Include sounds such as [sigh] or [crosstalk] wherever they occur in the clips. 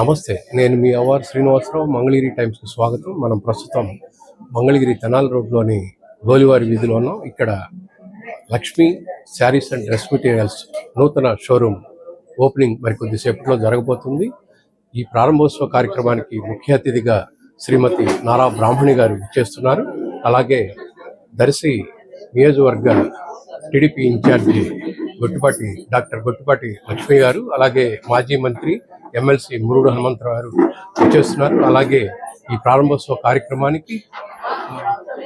నమస్తే. నేను మీ అవార్ శ్రీనివాసరావు మంగళగిరి టైమ్స్కి స్వాగతం. మనం ప్రస్తుతం మంగళగిరి తెనాలి రోడ్లోని గోలివారి వీధిలో ఉన్నాం. ఇక్కడ Lakshmi saris and dress materials నూతన షోరూమ్ ఓపెనింగ్ మరి కొద్దిసేపట్లో జరగబోతుంది. ఈ ప్రారంభోత్సవ కార్యక్రమానికి ముఖ్య అతిథిగా శ్రీమతి నారా బ్రాహ్మణి గారు ఇచ్చేస్తున్నారు అలాగే దర్శి నియోజకవర్గ TDP in charge Gottipati doctor Gottipati Lakshmi గారు అలాగే మాజీ మంత్రి ఎమ్మెల్సీ మురుడు హనుమంతరావు గారు ఇచ్చేస్తున్నారు అలాగే ఈ ప్రారంభోత్సవ కార్యక్రమానికి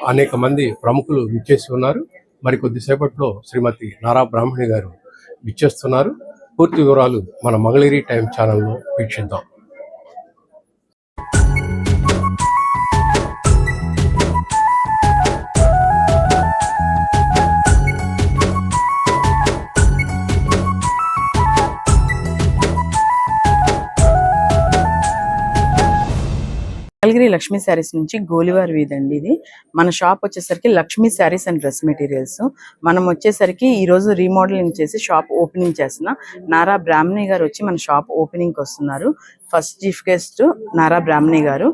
అనేక మంది ప్రముఖులు విచ్చేసి ఉన్నారు. మరి కొద్దిసేపట్లో శ్రీమతి నారా బ్రాహ్మణి గారు విచ్చేస్తున్నారు. పూర్తి వివరాలు మన మంగళగిరి టైం ఛానల్లో వీక్షిద్దాం. మంగళగిరి లక్ష్మీ శారీస్ నుంచి గోలివారి వీధి అండి ఇది. మన షాప్ వచ్చేసరికి Lakshmi saris and dress materials. మనం వచ్చేసరికి ఈ రోజు రీమోడలింగ్ చేసి షాప్ ఓపెనింగ్ చేస్తున్న. నారా బ్రాహ్మణి గారు వచ్చి మన షాప్ ఓపెనింగ్కి వస్తున్నారు first chief guest Nara Brahmani గారు.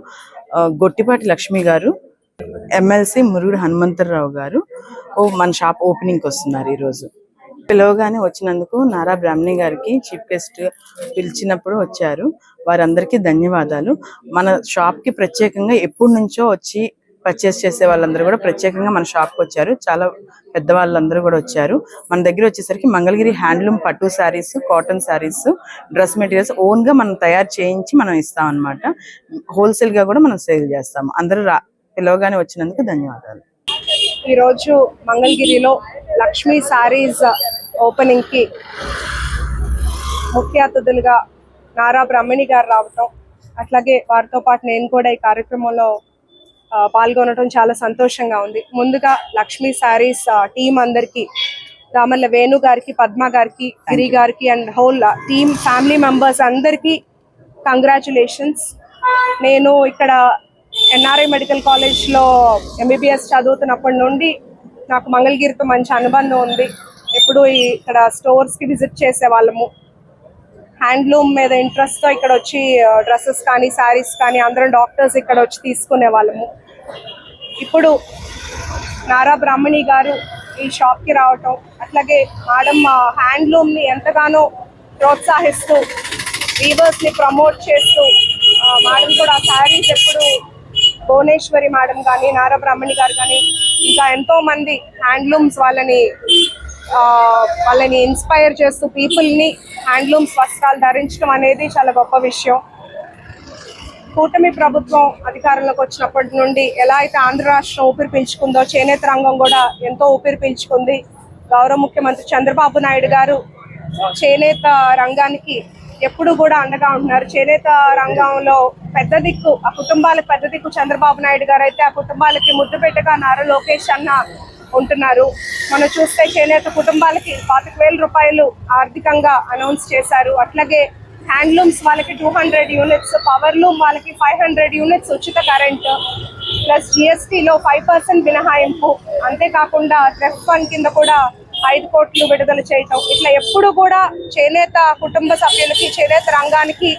గొట్టిపాటి లక్ష్మి గారు. ఎమ్మెల్సీ మురుగుడు హనుమంతరావు గారు. ఓ మన షాప్ ఓపెనింగ్కి వస్తున్నారు ఈ రోజు. పిలవగానే వచ్చినందుకు నారా బ్రాహ్మణి గారికి చీఫ్ గెస్ట్ పిలిచినప్పుడు వచ్చారు. వారందరికీ ధన్యవాదాలు. మన షాప్కి ప్రత్యేకంగా ఎప్పటి నుంచో వచ్చి పర్చేస్ చేసే వాళ్ళందరూ కూడా ప్రత్యేకంగా మన షాప్కి వచ్చారు. చాలా పెద్ద వాళ్ళందరూ కూడా వచ్చారు. మన దగ్గర వచ్చేసరికి మంగళగిరి హ్యాండ్లూమ్ పట్టు saris cotton saris dress materials ఓన్గా మనం తయారు చేయించి మనం ఇస్తాం అనమాట హోల్సేల్ కూడా మనం సేల్ చేస్తాము. అందరూ రా పిలవగానే వచ్చినందుకు ధన్యవాదాలు. ఈరోజు మంగళగిరిలో లక్ష్మీ సారీస్ ఓపెనింగ్కి ముఖ్య అతిథులుగా నారా బ్రహ్మణి గారు రావటం అట్లాగే వారితో పాటు నేను కూడా ఈ కార్యక్రమంలో పాల్గొనడం చాలా సంతోషంగా ఉంది. ముందుగా లక్ష్మీ సారీస్ టీం అందరికి రామల్ల వేణు గారికి పద్మ గారికి గిరి గారికి and whole team family members అందరికీ కంగ్రాచులేషన్స్ నేను ఇక్కడ ఎన్ఆర్ఐ మెడికల్ కాలేజ్లో ఎంబీబీఎస్ చదువుతున్నప్పటి నుండి నాకు మంగళగిరితో మంచి అనుబంధం ఉంది. ఎప్పుడు ఇక్కడ స్టోర్స్కి విజిట్ చేసే వాళ్ళము హ్యాండ్లూమ్ మీద ఇంట్రెస్ట్తో ఇక్కడ వచ్చి డ్రెస్సెస్ కానీ శారీస్ కానీ అందరం డాక్టర్స్ ఇక్కడ వచ్చి తీసుకునే వాళ్ళము ఇప్పుడు నారా బ్రాహ్మణి గారు ఈ షాప్కి రావటం అట్లాగే మేడం హ్యాండ్లూమ్ని ఎంతగానో ప్రోత్సహిస్తూ వీవర్స్ని ప్రమోట్ చేస్తూ మేడం కూడా శారీస్ ఎప్పుడు భువనేశ్వరి మేడం కానీ నారా బ్రాహ్మణి గారు కానీ ఇంకా ఎంతో మంది హ్యాండ్లూమ్స్ వాళ్ళని వాళ్ళని ఇన్స్పైర్ చేస్తూ పీపుల్ని హ్యాండ్లూమ్స్ వస్త్రాలు ధరించడం అనేది చాలా గొప్ప విషయం. కూటమి ప్రభుత్వం అధికారంలోకి వచ్చినప్పటి నుండి ఎలా అయితే ఆంధ్ర రాష్ట్రం ఊపిరి పీల్చుకుందో చేనేత రంగం కూడా ఎంతో ఊపిరి పీల్చుకుంది. గౌరవ ముఖ్యమంత్రి చంద్రబాబు నాయుడు గారు చేనేత రంగానికి ఎప్పుడు కూడా అండగా ఉంటున్నారు. చేనేత రంగంలో పెద్ద దిక్కు ఆ కుటుంబాలకు పెద్ద దిక్కు చంద్రబాబు నాయుడు గారు అయితే ఆ కుటుంబాలకి ముద్దు పెట్టగా నారా లోకేష్ అన్న ఉంటున్నారు. మనం చూస్తే చేనేత కుటుంబాలకి పాతిక వేల రూపాయలు ఆర్థికంగా అనౌన్స్ చేశారు. అట్లాగే హ్యాండ్లూమ్స్ వాళ్ళకి టూ హండ్రెడ్ యూనిట్స్ పవర్లూమ్ వాళ్ళకి ఫైవ్ హండ్రెడ్ యూనిట్స్ ఉచిత కరెంట్ ప్లస్ జిఎస్టీలో ఫైవ్ పర్సెంట్ మినహాయింపు. అంతేకాకుండా ట్రెఫ్ ఫండ్ కింద కూడా ఐదు కోట్లు విడుదల చేయటం. ఇట్లా ఎప్పుడు కూడా చేనేత కుటుంబ సభ్యులకి చేనేత రంగానికి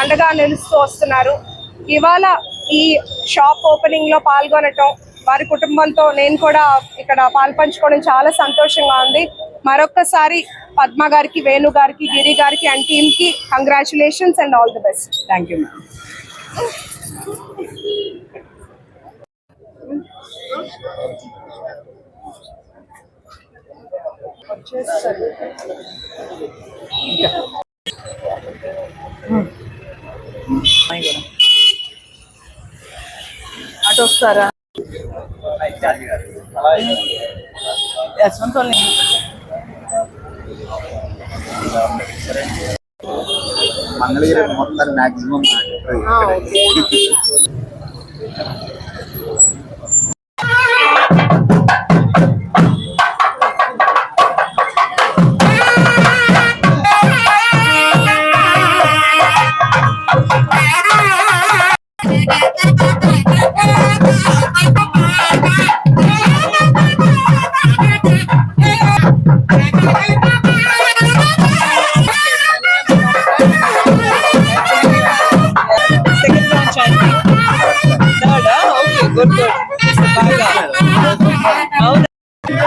అండగా నిలుస్తూ వస్తున్నారు. ఇవాళ ఈ షాప్ ఓపెనింగ్లో పాల్గొనటం వారి కుటుంబంతో నేను కూడా ఇక్కడ పాల్పంచుకోవడం చాలా సంతోషంగా ఉంది. మరొక్కసారి పద్మ గారికి వేణు గారికి గిరి గారికి అండ్ టీమ్కి congratulations and all the best thank you ma'am అటు వస్తారా? యశ్వంత్ వాళ్ళని మంగళగిరి మొత్తం మాక్సిమం Thank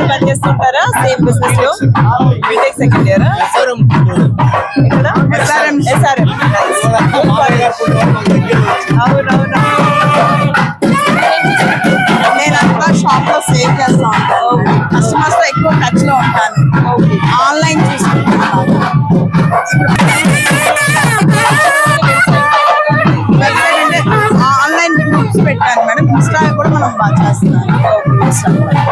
పనిచేస్తుంటారా? సేమ్ బిజినెస్లో? బీటెక్ సెకండ్ ఇయర్ ఇక్కడ? ఎస్ఆర్ఎం. ఎస్ఆర్ఎం. అవునవును. నేనంతా షాప్లో సేవ్ చేస్తా ఉంటాను కస్టమర్స్ ఎక్కువ టచ్లో ఉంటాను. ఆన్లైన్ చూసుకుంటాను. చేస్తున్నాం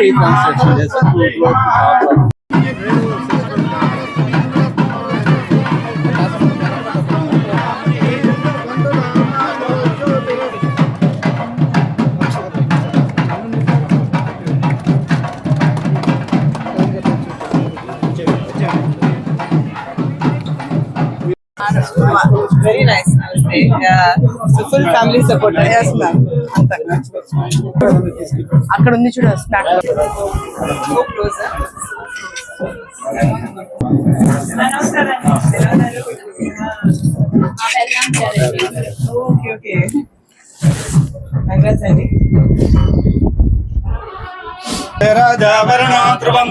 great transaction. That's a work. Family support. అక్కడ ఉంది చూడ స్నాక్ సో ఓకే ఓకే అండి ధ్రువం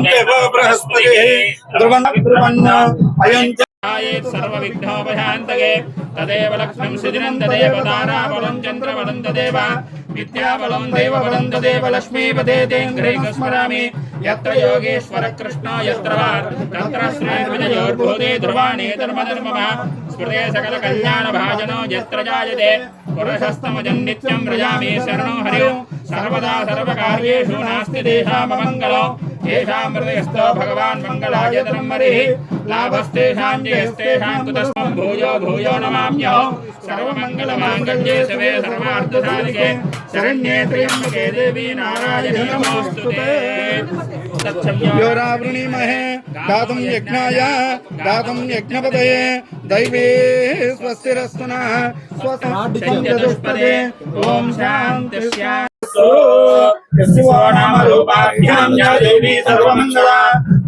బృహస్పతి. ధ్రువం ధ్రువన్న అయం सर्वविघ्नोपशान्तये तदेव लक्ष्मीं सुदिनं तदेव दाराबलं चन्द्रबलं तदेव विद्याबलं दैवबलं तदेव लक्ष्मीपदे तेऽङ्घ्रैः स्मरामि यत्र योगेश्वरकृष्णो यत्र वा तत्र श्रीविजयोर्भूते ध्रुवाणे धर्मधर्मः स्मृते सकलकल्याणभाजनो यत्र जायते पुरुषस्तमजन्नित्यं व्रजामि शरणो हरिः सर्वदा सर्वकार्येषु नास्ति तेषाममङ्गलो येषां हृदयस्थो भगवान् मङ्गलाय धर्मरिः लाभस्तेषां जयस्तेषां कुतस्मं भूयो भूयो नमाम्यहं। सर्वमङ्गलमाङ्गल्ये शिवे सर्वार्थसाधिके। शरण्ये त्र्यम्बके देवी नारायणी नमोऽस्तु ते योरावृणीमहे। दातुं यज्ञाय। दातुं यज्ञपतये। दैवे स्वस्तिरस्तु नः ॐ शान्ति नाम रूपाभ्यां या देवी सर्वमङ्गला।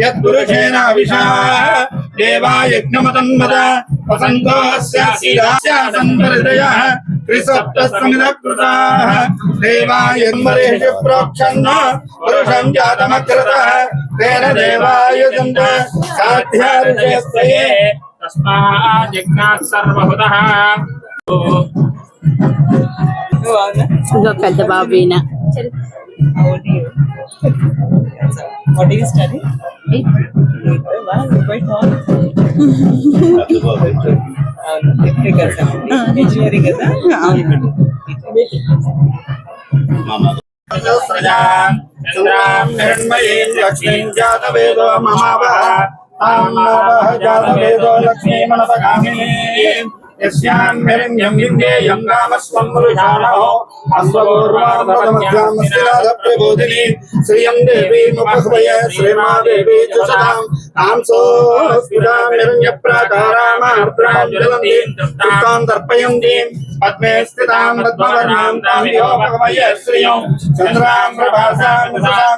यत्पुरुषेणाविशा देवा यज्ञमतन्मद वसन्तोऽस्यासीदास्यासन्तहृदयः त्रिसप्तसमिदकृताः देवा यन्मरेषु प्रोक्षन्न पुरुषं जातमकृतः तेन देवायुजन्त साध्यार्जयस्तये तस्मात् यज्ञात् सर्वहुतः అవునా పెద్ద బాబు ఈయన How old are you? What do you study? Wow, you're quite tall. అవును, electrical something. Engineering కదా? సృజాం చంద్రాం హిరణ్మయీం లక్ష్మీం జాతవేదో మమావహ తాం మావహ జాతవేదో లక్ష్మీమనపగామినీ యస్యాం హిరణ్యం విందేయం రామస్వం వృషాణో అశ్వగోర్వార్ధమధ్యామస్తినాథ ప్రబోధిని శ్రియం దేవీముపహ్వయ శ్రీమా దేవీ చుషతాం తాం సోస్ఫురాం హిరణ్యప్రాకారామార్ద్రాం జ్వలంతీం తుష్టాం తర్పయంతీం పద్మే స్థితాం పద్మవర్ణాం తాం యో భగవయ శ్రియం చంద్రాం ప్రభాసాం విశాం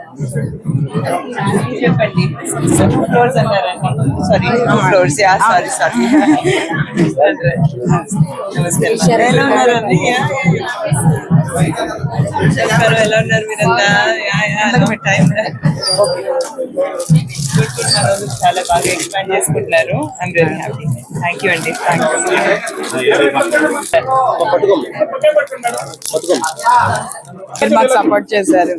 చెప్పండి ఫ్లోర్స్ అన్నారండి sorry floors yeah sorry sorry నమస్తే ఎలా ఉన్నారండి చెప్పారు ఎలా ఉన్నారు మీరంతా యా, యా, చాలా బాగా ఎక్స్పాండ్ చేసుకుంటున్నారు I'm very happy thank you అండి థ్యాంక్ మీరు మాకు సపోర్ట్ చేశారు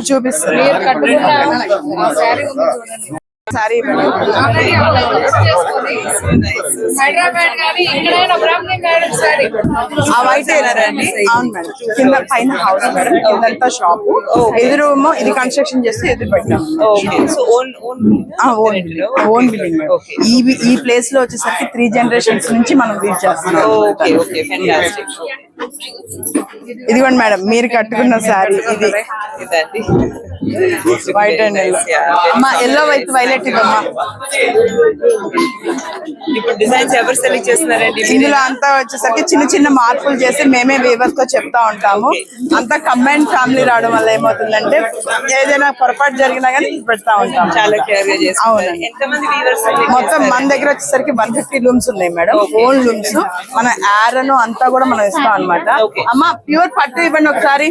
చూపిస్తాను సారీ హైదరాబాద్ కానీ ఎక్కడైనా బ్రాహ్మణి మ్యారేజ్ సారీ ఆ వైట్ అండి. అవును మేడం. కింద పైన హౌస్ మేడం. కిందంతా షాప్ ఎదురు ఇది కన్స్ట్రక్షన్ చేస్తే ఎదురు పెట్టాం. ఓన్ బిల్డింగ్ ఈ ఈ ప్లేస్లో వచ్చేసరికి త్రీ జనరేషన్స్ నుంచి మనం రీచ్ చేస్తున్నాం. ఓకే ఓకే ఫెంటాస్టిక్ ఇదిగోండి మేడం మీరు కట్టుకున్న సారీ ఇది. వైట్ అండ్ ఎల్లో అమ్మా ఎల్లో వైట్ వైలెట్ ఇదమ్మా ఇప్పుడు డిజైన్స్ ఎవరు సెలెక్ట్ చేస్తున్నారండి? ఇందులో అంతా వచ్చేసరికి చిన్న చిన్న మార్పులు చేసి మేమే వీవర్స్తో చెప్తా ఉంటాము. అంతా కంబైన్ ఫ్యామిలీ రావడం వల్ల ఏమవుతుందంటే ఏదైనా పొరపాటు జరిగినా కానీ పెడతా ఉంటాం చాలా అవునండి. మొత్తం మన దగ్గర వచ్చేసరికి వన్ ఫిఫ్టీ లూమ్స్ ఉన్నాయి మేడం. ఓన్ లూమ్స్ మన యారను అంతా కూడా మనం ఇస్తాం అనమాట. అమ్మ ప్యూర్ పట్టు ఇవ్వండి ఒకసారి.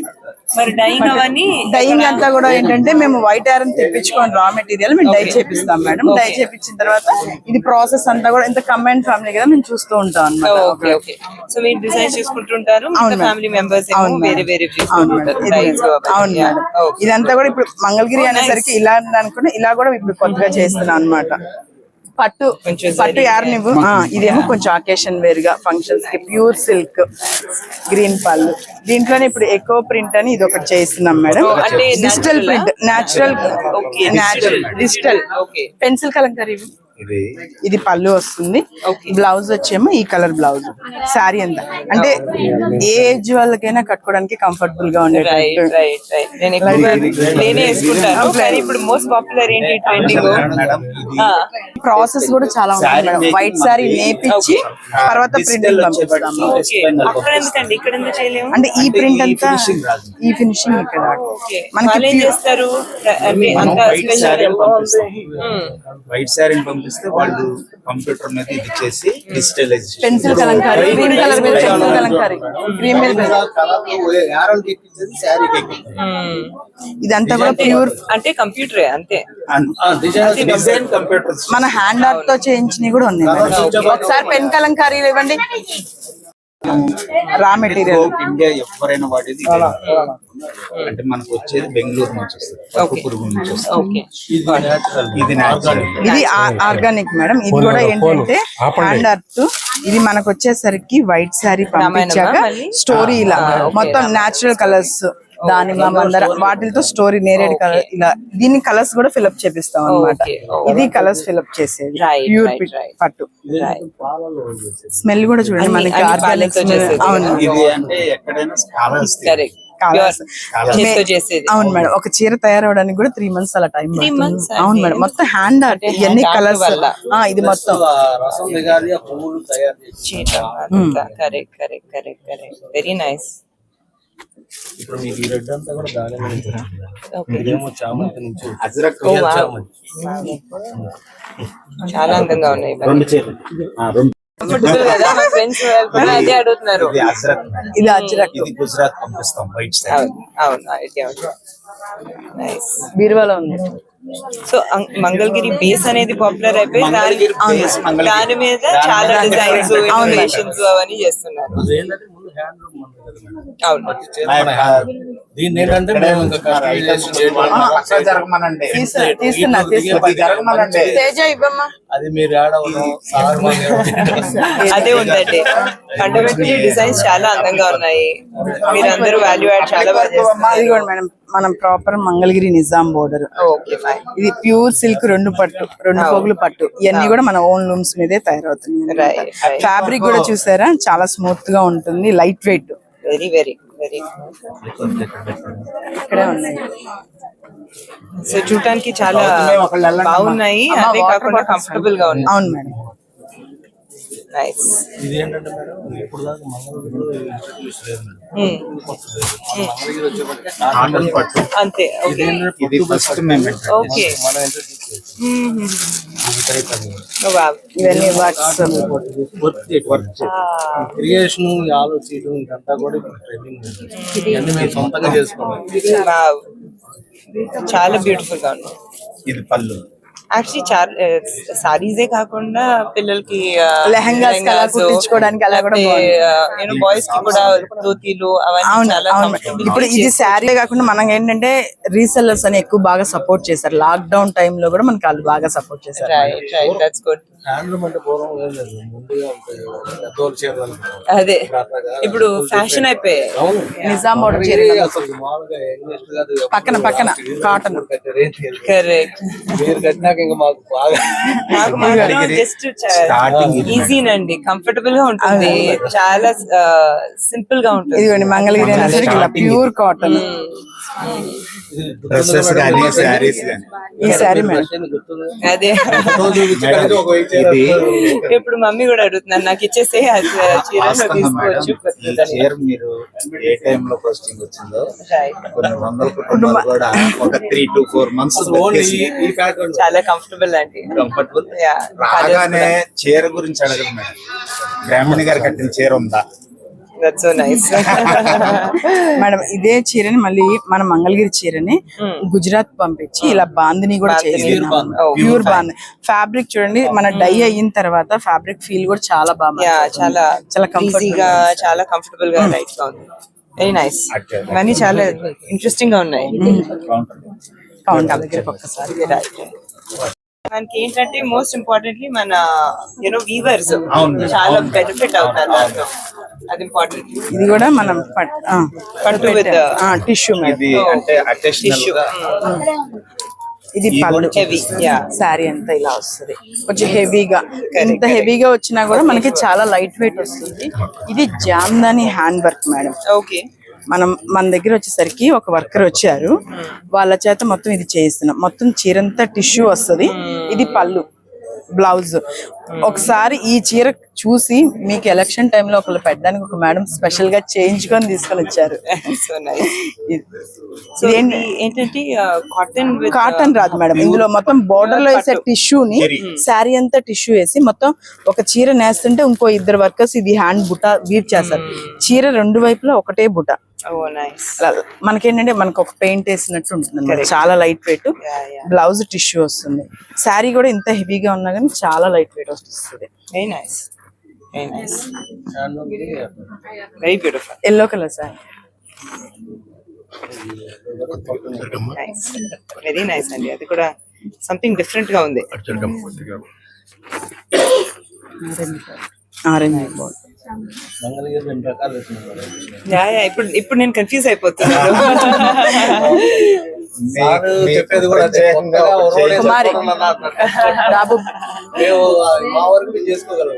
మరి డైయింగ్ అవన్నీ డైయింగ్ అంతా కూడా ఏంటంటే మేము వైట్ ఐరన్ తెప్పించుకొని రా మెటీరియల్ మేము డై చేపిస్తాం మేడం. డై చేపించిన తర్వాత ఇది ప్రాసెస్ అంతా కూడా ఇంత కంబైన్ ఫ్యామిలీ కదా మేము చూస్తూ ఉంటాం అనమాట సో మీరు చేసుకుంటుంటారు. ఫ్యామిలీ మెంబర్స్ అవును వేరే. వేరే మేడం. ఇదంతా కూడా ఇప్పుడు మంగళగిరి అనేసరికి ఇలా అనుకుని ఇలా కూడా ఇప్పుడు కొత్తగా చేస్తున్నాం అన్నమాట. పట్టు కొంచెం పట్టు. యారనివ్వు ఇదేమో కొంచెం అకేషన్ వేర్గా ఫంక్షన్స్కి ప్యూర్ సిల్క్ గ్రీన్ పళ్ళు దీంట్లోనే ఇప్పుడు ఎకో ప్రింట్ అని ఇది ఒకటి చేస్తున్నాం మేడం అంటే digital? Print natural digital. Pencil kalamkari. ఇది. ఇది పళ్ళు వస్తుంది. బ్లౌజ్ వచ్చేమో ఈ కలర్ బ్లౌజ్ శారీ అంతా. అంటే ఏ ఏజ్ వాళ్ళకైనా కట్టుకోవడానికి కంఫర్టబుల్గా కానీ ఇప్పుడు మోస్ట్ పాపులర్ ఏంటి ట్రెండింగ్ మేడం ఇది ప్రాసెస్ కూడా చాలా ఉంటుంది మేడం. వైట్ సారీ నేపిచ్చి తర్వాత ప్రింటింగ్ పంపిస్తాము. అంటే ఈ ప్రింట్ ఈ అంతా. ఈ ఫినిషింగ్ ఇక్కడ. మనకి చేస్తారు? వైట్ శారీ. పంపిస్తే వాళ్ళు కంప్యూటర్ మీద ఇది చేసి digitalization pencil kalamkari green colour మీద పెన్సిల్ కలంకారీ. గ్రీన్ మీద Hmm. ఇదంతా కూడా ప్యూర్ అంటే కంప్యూటరే అంతే. డిజైన్ కంప్యూటర్ మన హ్యాండ్ ఆర్ట్తో చేయించినవి కూడా ఉన్నాయి. ఒకసారి పెన్ కలంకారీలు ఇవ్వండి. Raw material. ఇండియా ఎవరైనా వాడేది. అంటే మనకు వచ్చేది బెంగళూరు నుంచి వస్తుంది పప్పు పురుగు నుంచి వస్తుంది. ఓకే. ఇది. ఇది ఆర్గానిక్ మేడం ఇది కూడా ఏంటంటే హ్యాండ్ ఆర్ట్ ఇది మనకు వచ్చేసరికి వైట్ శారీ పంపించాక? స్టోరీ ఇలా. మొత్తం నేచురల్ కలర్స్ దానిమ్మ మందర వాటితో స్టోరీ నేరేడు కలర్ ఇలా దీన్ని కలర్స్ కూడా ఫిల్అప్ చేపిస్తాం okay. ఇది కలర్స్ ఫిల్అప్ చేసేది. ప్యూర్. పట్టు. స్మెల్ కూడా చూడండి మనకి ఆర్గానిక్. అవును. అవును మేడం. ఒక చీర తయారవడానికి కూడా త్రీ మంత్స్ అలా టైం అవును మేడం. మొత్తం హ్యాండ్ ఆర్ట్ అంటే ఇవన్నీ కలర్స్ వల్ల. ఇది మొత్తం. వెరీ నైస్ ఇప్పుడు మీకు ఈ రెడ్ అంతా కూడా దాని నుంచి ఓకే. ఇదేమో చామంతి నుంచి అజ్రక్ wow. చామంతి? చాలా అందంగా ఉన్నాయి ఇవన్నీ. రెండు చీరలు. ఆ, రెండు. Comfortable కదా మా ఫ్రెండ్స్ కూడా అదే అడుగుతున్నారు. ఇది అజ్రక్. ఇది అజ్రక్. ఇది గుజరాత్ పంపిస్తాం వైట్ సైడ్ అవును అవును ఐడియా నైస్ బీరువాలో ఉంది. సో మంగళగిరి బేస్ అనేది పాపులర్ అయిపోయి దాని మీద చాలా డిజైన్స్ అవన్నీ చేస్తున్నారు. అవును. దీన్ని ఏంటంటే మేము జరగమనండి. తీస్తున్నా తీస్తున్నా. తీస్తున్నా కొద్ది జరగమనండి. తేజ ఇవ్వమ్మా. అది మీరు ఆడవడం [laughs] అదే ఉందండి. ఫండమెంటలీ డిజైన్స్ చాలా అందంగా ఉన్నాయి. మీరందరూ వాల్యూ యాడ్ చాలా బాగా మేడం మనం ప్రాపర్ మంగళగిరి నిజాం బోర్డర్ ఇది ప్యూర్ సిల్క్ రెండు పట్టు రెండు పోగులు పట్టు. ఇవన్నీ కూడా మన ఓన్ లూమ్స్ మీదే right. ఫ్యాబ్రిక్ కూడా చూసారా? చాలా స్మూత్గా ఉంటుంది light weight very very very ఇక్కడే ఉన్నాయి. సో చూడటానికి చాలా బాగున్నాయి. అమ్మా, అదే water కాకుండా bottles కంఫర్టబుల్గా ఉన్నాయి. అవును మేడం. నైస్ ఇది ఏంటంటే మేడం ఇప్పుడు దాకా Hmm. మంగళగిరి వచ్చేప్పటికి కాటన్ పట్టు. అంతే ఓకే ఇది ఫస్ట్ మేము ఓకే మనం ఇంట్రడ్యూస్ చేసాం ఇవన్నీ వర్క్స్ ఇరిగేషన్ ఆలోచించడం ఇదంతా కూడా మేము సొంతంగా చేసుకోవాలి. చాలా బ్యూటిఫుల్గా ఉంది. ఇది పళ్ళు. యాక్చువల్లీ చాలా సారీసే కాకుండా పిల్లలకి కి అలా కుట్టించుకోవడానికి అలా కూడా నేను బాయ్స్కి కూడా ధోతీలు అవన్నీ ఇప్పుడు ఇది. శారీ కాకుండా మనం ఏంటంటే రీసెల్లర్స్ అని ఎక్కువ బాగా సపోర్ట్ చేశారు లాక్ డౌన్లో కూడా మనకి వాళ్ళు బాగా సపోర్ట్ చేశారు good. హ్యాండ్లూమ్ అంటే పూర్వం ఏం లేదు. ముందుగా ఉంటాయి పెద్దోళ్ళు చీరలు అదే. ఇప్పుడు ఫ్యాషన్ అయిపోయాయి. నిజాం border చీరలు. అసలు మామూలుగా ఇంగ్లీష్ కాదు పక్కన పక్కన కాటన్. కరెక్ట్ మీరు కట్టినాక ఇంకా మాకు బాగా జస్ట్ ఇది. ఈజీనండి కంఫర్టబుల్గా ఉంటుంది. చాలా సింపుల్గా ఉంటుంది. ఇదిగోండి మంగళగిరి ప్యూర్ కాటన్ డ్రెస్సెస్ కానీ శారీస్ కానీ ఈ శారీ మేడం. అదే. ఇది ఇప్పుడు మమ్మీ కూడా అడుగుతున్నారు నాకు ఇచ్చేసే చీర మీరు ఏ టైం లో పోస్టింగ్ వచ్చిందో. కొన్ని వందల కుటుంబాలు కూడా ఒక three to four months only ఈ ప్యాటర్న్ చాలా కంఫర్టబుల్ అండి. కంఫర్టబుల్. రాగానే చీర గురించి అడగదు మేడం. బ్రాహ్మణి గారు కట్టిన చీర ఉందా? దట్స్ సో నైస్ మేడం ఇదే చీరని మళ్ళీ మన మంగళగిరి చీరని గుజరాత్ పంపించి ఇలా బాందిని కూడా బాందిని. చేస్తున్నాం Oh. ప్యూర్ బాంది. ఫ్యాబ్రిక్ చూడండి మన డై అయిన తర్వాత ఫ్యాబ్రిక్ ఫీల్ కూడా చాలా బాగా. చాలా చాలా కంఫర్ట్ ఈజీగా చాలా కంఫర్టబుల్గా లైట్గా ఉంది. Very nice. ఇవన్నీ చాలా ఇంట్రెస్టింగ్గా ఉన్నాయి. కౌంటర్ దగ్గరికి ఒక్కసారి మనకి ఏంటంటే మోస్ట్ ఇంపార్టెంట్లీ మన యూనో వీవర్స్. చాలా బెనిఫిట్ అవుతారు. దాంట్లో అది ఇంపార్టెంట్ ఇది కూడా మనం పట్- ఆ, పట్టు టిష్యూ మేడం. ఇది అంటే అటెషనల్ టిష్యూ గా. ఇది పళ్ళు హెవీ యా శారీ అంతా ఇలా వస్తుంది. కొంచెం హెవీగా ఇంత హెవీగా వచ్చినా కూడా మనకి చాలా లైట్ వెయిట్ వస్తుంది. ఇది Jamdani hand work madam. Okay మనం మన దగ్గర వచ్చేసరికి ఒక వర్కర్ వచ్చారు. వాళ్ళ చేత మొత్తం ఇది చేయిస్తున్నాం. మొత్తం చీరంతా టిష్యూ వస్తుంది. ఇది పళ్ళు బ్లౌజ్ ఒకసారి ఈ చీర చూసి మీకు ఎలక్షన్ టైంలో ఒకళ్ళు పెట్టడానికి ఒక మేడం స్పెషల్గా చేయించుకొని తీసుకొని వచ్చారు. సో నైస్ ఇది- సో ఇదేంటి? ఏంటంటే కాటన్ విత్ కాటన్ రాదు మేడం ఇందులో మొత్తం బోర్డర్లో వేసే టిష్యూని శారీ అంతా టిష్యూ వేసి మొత్తం ఒక చీర నేస్తుంటే ఇంకో ఇద్దరు వర్కర్స్ ఇది హ్యాండ్ బుట్ట వీవ్ చేస్తారు. చీర రెండు వైపులా ఒకటే బుట్ట. ఓ నైస్ అలా మనకేంటంటే మనకు ఒక పెయింట్ వేసినట్టు ఉంటుంది అన్నమాట. చాలా లైట్ వెయిట్. బ్లౌజ్ టిష్యూ వస్తుంది. శారీ కూడా ఇంత హెవీగా ఉన్నా కానీ చాలా లైట్ వెయిట్ వస్తుంది. Very nice very beautiful yellow colour nice very nice అండి అది కూడా సంథింగ్ డిఫరెంట్గా ఉంది ఆరెంజ్ ఇప్పుడు ఇప్పుడు నేను కన్ఫ్యూజ్ అయిపోతున్నాను సార్ చెప్పేది కూడా మేము మా వరకు చేసుకోగలం.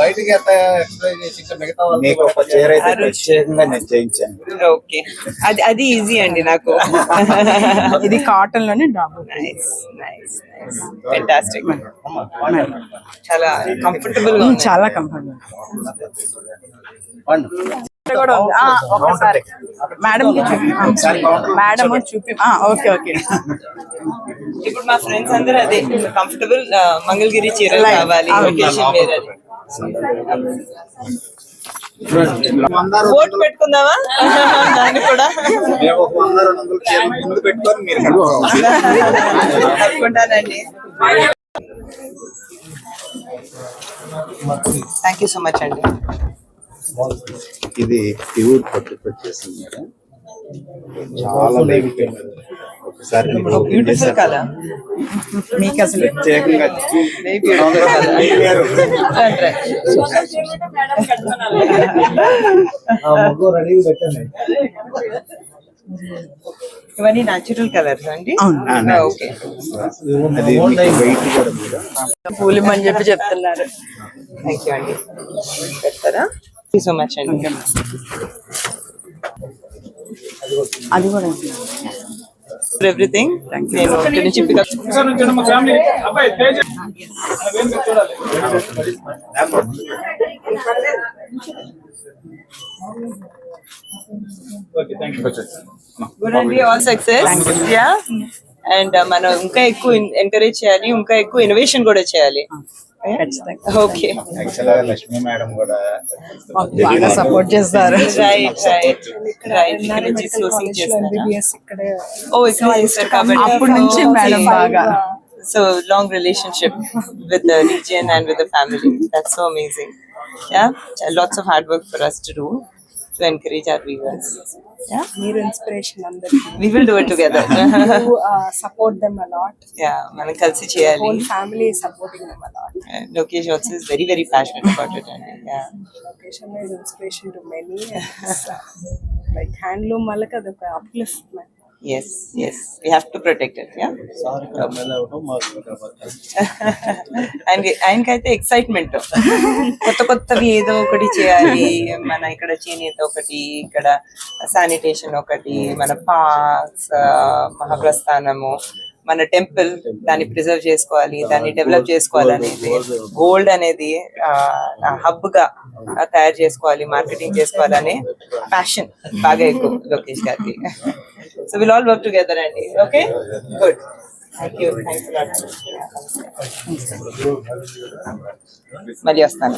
బయటికి ఎంత ఎక్స్ప్లెయిన్ చేసి ఇంకా మిగతా మీకు ఒక చీర అయితే ప్రత్యేకంగా నేను చేయించాను. ఓకే. అది అది ఈజీ అండి నాకు. [laughs] ఇది కాటన్లోనే డాబు నైస్ నైస్ ఫెంటాస్టిక్ చాలా కంఫర్టబుల్గా ఉంది. చాలా కంఫర్టబుల్ కూడా ఉంది. ఆ, ఒక్కసారి మేడం మేడం చూపి ఆ, ఓకే ఓకే. ఇప్పుడు మా ఫ్రెండ్స్ అందరూ అదే కంఫర్టబుల్ మంగళగిరి చీరలు Like, కావాలి ఓట్ పెట్టుకుందామా? దాన్ని కూడా? చీర థ్యాంక్ యూ సో మచ్ అండి. ఇది ప్యూర్ పట్టుకు వచ్చేసింది మేడం. చాలా ఒకసారి మీకు open బ్యూటిఫుల్ చేశాను. కలర్ మీకు అసలు ప్రత్యేకంగా ఇవన్నీ న్యాచురల్ కలర్స్ అండి. ఓకే అది వెయిట్ కూడా మీరు పూలిమని చెప్పి చెప్తున్నారు. థ్యాంక్ యూ అండి. పెడతారా? యూ సో మచ్ అండి అది కూడా ఎవ్రీథింగ్ నేను ఇక్కడి నుంచి పికప్ గుడ్ అండి ఆల్ సక్సెస్ యా అండ్ మనం ఇంకా ఎక్కువ ఎంకరేజ్ చేయాలి ఇంకా ఎక్కువ ఇన్నోవేషన్ కూడా చేయాలి. ఖచ్చితంగా ఓకే యాక్చువల్గా లక్ష్మీ మేడం కూడా మాకు బాగా సపోర్ట్ చేస్తారు రైట్ రైట్ రైట్ ఇక్కడ నుంచి సోర్సింగ్ చేస్తారా ఓ ఇక్కడ చేస్తారు కాబట్టి అప్పటి నుంచి మేడం బాగా so long relationship with the region and with the family that's so amazing yeah lots of hard work for us to do to encourage our viewers yeah మీరు ఇన్స్పిరేషన్ అందరికి we will do it together support them a lot yeah మనం కలిసి చేయాలి whole family supporting them a lot And Lokesh also is very very passionate about it and yeah location is inspiration to many like handloom వాళ్ళకి అదొక upliftment Yes yes. We have to protect it yeah? Sir ఇక్కడ MLA అవడం మాకు ఆయనకి ఆయనకైతే excitement కొత్త కొత్తవి ఏదో ఒకటి చేయాలి. మన ఇక్కడ చేనేత ఒకటి ఇక్కడ శానిటేషన్ ఒకటి మన పార్క్స్ మహాప్రస్థానము మన టెంపుల్ దాన్ని ప్రిజర్వ్ చేసుకోవాలి దాన్ని డెవలప్ చేసుకోవాలి అనేది. గోల్డ్ అనేది హబ్గా తయారు చేసుకోవాలి మార్కెటింగ్ చేసుకోవాలి అనే ప్యాషన్ బాగా ఎక్కువ లోకేష్ గారికి [laughs] so will all work together అండి ఓకే గుడ్ మళ్ళీ వస్తాను.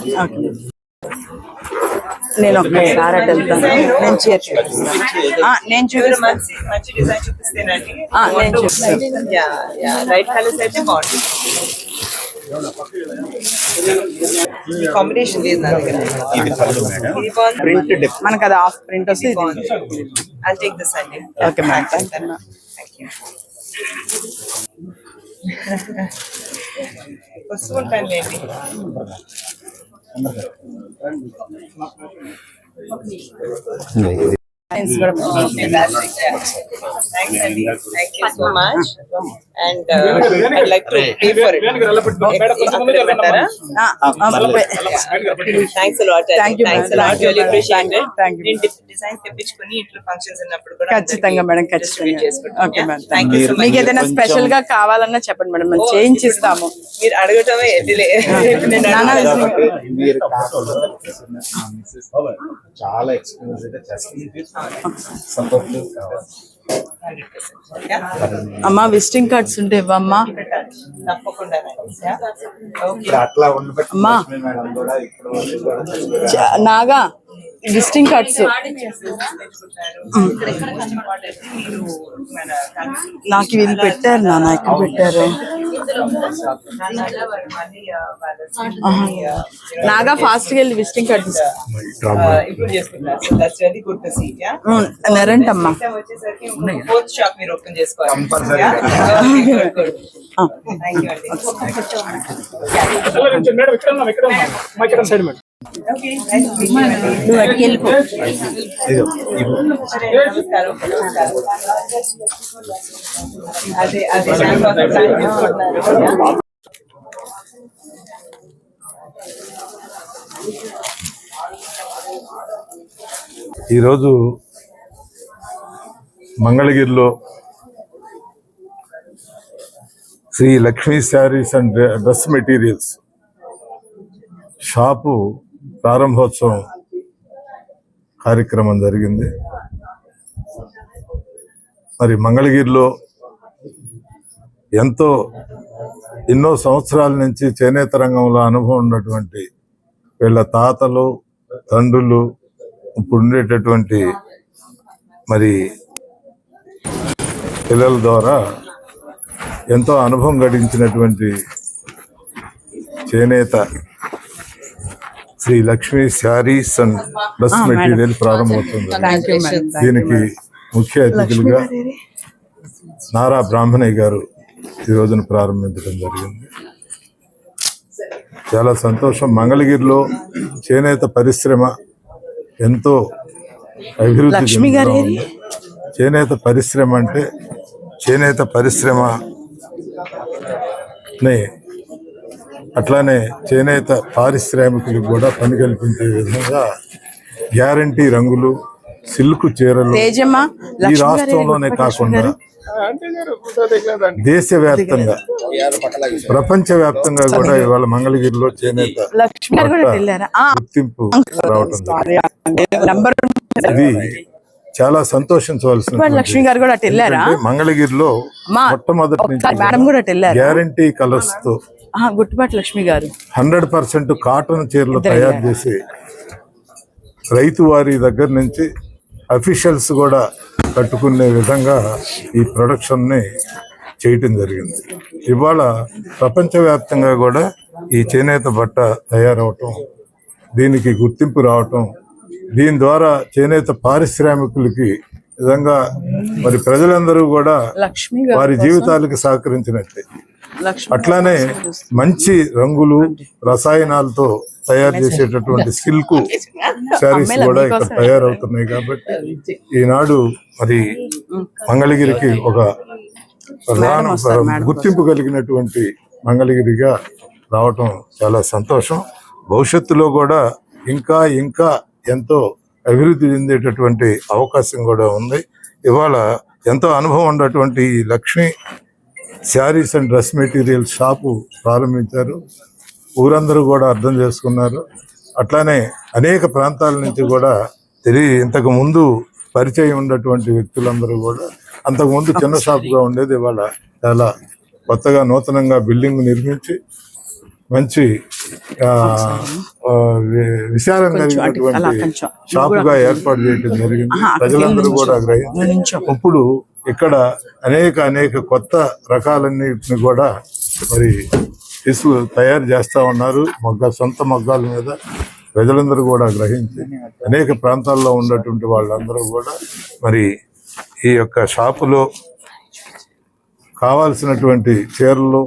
నేను ఒక్కసారి అటు వెళ్తాను. నేను చీర నేను చూపిస్తాను. మంచి మంచి డిజైన్ చూపిస్తేనండి. ఆ, నేను చూపిస్తాను. Yeah yeah. రైట్ కలర్స్ అయితే బాగుంటుంది. కాంబినేషన్ లేదు నా దగ్గర. మనకు అది ఆఫ్ ప్రింట్ వస్తే ఇది బాగుంది ఐ టేక్ దిస్ అండి Okay, ma'am. థ్యాంక్ యూ వస్తూ [laughs] ఉంటాను లేండి Designs కూడా Thanks, Andy. Thank you so much. And uh, I'd like to pay for it. Thanks Thanks it. Thank you, నేను డిజైన్ తెప్పించుకుని ఇంట్లో ఫంక్షన్స్ ఉన్నప్పుడు కూడా ఖచ్చితంగా మేడం ఖచ్చితంగా ఓకే మేడం థ్యాంక్ యూ మీకు ఏదైనా స్పెషల్గా కావాలన్నా చెప్పండి మేడం మేము చేయించి ఇస్తాము మీరు అడగటమే డిలే చాలా ఎక్స్పీరియన్స్ అయితే అమ్మా విజిటింగ్ కార్డ్స్ ఉంటే ఇవ్వమ్మా. అమ్మా. నాగా విజిటింగ్ కార్డ్స్ నాకు వీళ్ళు పెట్టారు నాన్న ఎక్కడ పెట్టారు. నాగా ఫాస్ట్గా వెళ్ళి విజిటింగ్ కార్డ్ ఇప్పుడు చేసుకుంటారు so that's very good to see yeah నెరంటమ్మా madam. నువ్వు అదే అదే ఈరోజు మంగళగిరిలో Shri Lakshmi sarees and dress materials shop ప్రారంభోత్సవం కార్యక్రమం జరిగింది. మరి మంగళగిరిలో ఎంతో ఎన్నో సంవత్సరాల నుంచి చేనేత రంగంలో అనుభవం ఉన్నటువంటి వీళ్ళ తాతలు తండ్రులు ఇప్పుడు ఉండేటటువంటి మరి పిల్లల ద్వారా ఎంతో అనుభవం గడించినటువంటి చేనేత Shri Lakshmi sarees and dress. Material ప్రారంభమవుతుంది. దీనికి ముఖ్య అతిథులుగా నారా బ్రాహ్మణయ్య గారు ఈ రోజున ప్రారంభించడం జరిగింది. చాలా సంతోషం. మంగళగిరిలో చేనేత పరిశ్రమ ఎంతో అభివృద్ధి. చేనేత పరిశ్రమ అంటే చేనేత పరిశ్రమ అట్లానే చేనేత పారిశ్రామికులకు కూడా పని కల్పించే విధంగా గ్యారంటీ రంగులు సిల్క్ చీరలు ఈ రాష్ట్రంలోనే కాకుండా. దేశవ్యాప్తంగా ప్రపంచవ్యాప్తంగా కూడా ఇవాళ మంగళగిరిలో చేనేత గుర్తింపు రావటం ఇది చాలా సంతోషించవలసిన లక్ష్మి గారు కూడా మంగళగిరిలో మొట్టమొదటి గ్యారంటీ కలర్స్తో ఆహా, గుట్టిపాటి లక్ష్మి గారు. హండ్రెడ్ పర్సెంట్ కాటన్ చీరలు తయారు. చేసి రైతు వారి దగ్గర నుంచి అఫీషియల్స్ కూడా కట్టుకునే విధంగా ఈ ప్రొడక్షన్ని చేయటం జరిగింది. ఇవాళ ప్రపంచవ్యాప్తంగా కూడా ఈ చేనేత బట్ట తయారవటం దీనికి గుర్తింపు రావటం దీని ద్వారా చేనేత పారిశ్రామికులకి విధంగా మరి ప్రజలందరూ కూడా వారి జీవితాలకు సహకరించినట్టే. అట్లానే మంచి రంగులు రసాయనాలతో తయారు చేసేటటువంటి సిల్క్ శారీస్ కూడా ఇక్కడ తయారవుతున్నాయి కాబట్టి ఈనాడు మరి మంగళగిరికి ఒక గుర్తింపు కలిగినటువంటి మంగళగిరిగా రావటం చాలా సంతోషం. భవిష్యత్తులో కూడా ఇంకా ఇంకా ఎంతో అభివృద్ధి చెందేటటువంటి అవకాశం కూడా ఉంది. ఇవాళ ఎంతో అనుభవం ఉన్నటువంటి Lakshmi sarees and dress material shop ప్రారంభించారు. ఊరందరూ కూడా అర్థం చేసుకున్నారు. అట్లానే అనేక ప్రాంతాల నుంచి కూడా తెలియ ఇంతకు ముందు పరిచయం ఉన్నటువంటి వ్యక్తులందరూ కూడా అంతకు ముందు చిన్న షాపుగా ఉండేది ఇవాళ చాలా కొత్తగా నూతనంగా బిల్డింగ్ నిర్మించి మంచి ఆ, ఆ, వి- విశాలం కొంచెం అటు- అలా కలిగినటువంటి కొంచెం. షాపుగా ఏర్పాటు చేయడం జరిగింది ప్రజలందరూ కూడా. గ్రహించి. ఇప్పుడు ఇక్కడ అనేక అనేక కొత్త రకాలన్నిటిని కూడా మరి ఇసు తయారు చేస్తా ఉన్నారు మొగ్గ సొంత మొగ్గాల మీద ప్రజలందరూ కూడా గ్రహించి అనేక ప్రాంతాల్లో ఉన్నటువంటి వాళ్ళందరూ కూడా మరి ఈ యొక్క షాపులో కావాల్సినటువంటి చీరలు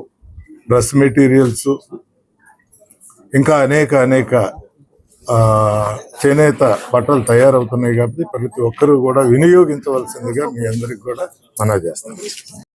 డ్రెస్ మెటీరియల్స్ ఇంకా అనేక అనేక ఆ, చేనేత బట్టలు తయారవుతున్నాయి కాబట్టి ప్రతి ఒక్కరూ కూడా వినియోగించవలసిందిగా మీ అందరికి కూడా మనం చేస్తాం